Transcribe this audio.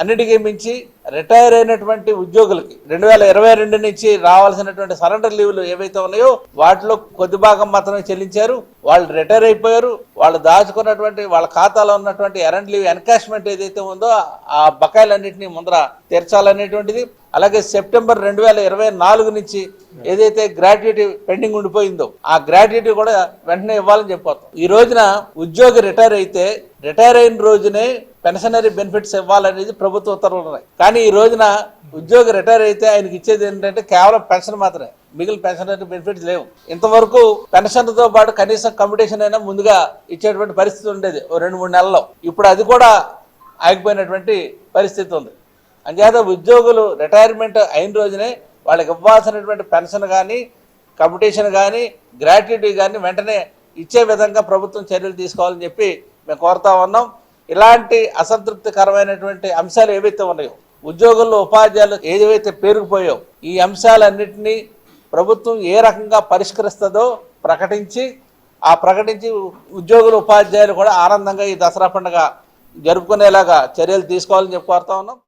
అన్నిటికీ మించి రిటైర్ అయినటువంటి ఉద్యోగులకి రెండు వేల ఇరవై రెండు నుంచి రావాల్సినటువంటి సరెండర్ లీవ్లు ఏవైతే ఉన్నాయో వాటిలో కొద్ది భాగం మాత్రమే చెల్లించారు. వాళ్ళు రిటైర్ అయిపోయారు. వాళ్ళు దాచుకున్నటువంటి వాళ్ళ ఖాతాలో ఉన్నటువంటి ఎరెంట్ లీవ్ ఎన్కాష్మెంట్ ఏదైతే ఉందో ఆ బకాయిలన్నింటినీ ముందర తీర్చాలనేటువంటిది. అలాగే సెప్టెంబర్ రెండు వేల ఇరవై నాలుగు నుంచి ఏదైతే గ్రాట్యుటీ పెండింగ్ ఉండిపోయిందో ఆ గ్రాట్యుటీ కూడా వెంటనే ఇవ్వాలని చెప్పొస్తాం ఈ రోజున ఉద్యోగి రిటైర్ అయితే రిటైర్ అయిన రోజునే పెన్షనరీ బెనిఫిట్స్ ఇవ్వాలనేది ప్రభుత్వ ఉత్తర్వులు ఉన్నాయి కానీ ఈ రోజున ఉద్యోగి రిటైర్ అయితే ఆయనకి ఇచ్చేది ఏంటంటే కేవలం పెన్షన్ మాత్రమే. మిగిలిన పెన్షనరీ బెనిఫిట్స్ లేవు. ఇంతవరకు పెన్షన్తో పాటు కనీసం కమ్యూటేషన్ అయినా ముందుగా ఇచ్చేటువంటి పరిస్థితి ఉండేది. ఓ రెండు మూడు నెలల్లో. ఇప్పుడు అది కూడా ఆగిపోయినటువంటి పరిస్థితి ఉంది. అంచేత ఉద్యోగులు రిటైర్మెంట్ అయిన రోజునే వాళ్ళకి ఇవ్వాల్సినటువంటి పెన్షన్ కానీ కమ్యూటేషన్ కానీ గ్రాట్యుటీ కానీ వెంటనే ఇచ్చే విధంగా ప్రభుత్వం చర్యలు తీసుకోవాలని చెప్పి మేము కోరుతా ఉన్నాం. ఇలాంటి అసంతృప్తికరమైనటువంటి అంశాలు ఏవైతే ఉన్నాయో ఉద్యోగుల్లో ఉపాధ్యాయులు ఏదైతే పేరుకుపోయో ఈ అంశాలన్నింటినీ ప్రభుత్వం ఏ రకంగా పరిష్కరిస్తుందో ప్రకటించి ఆ ప్రకటించి ఉద్యోగులు ఉపాధ్యాయులు కూడా ఆనందంగా ఈ దసరా పండుగ జరుపుకునేలాగా చర్యలు తీసుకోవాలని చెప్పి కోరుతా ఉన్నాం.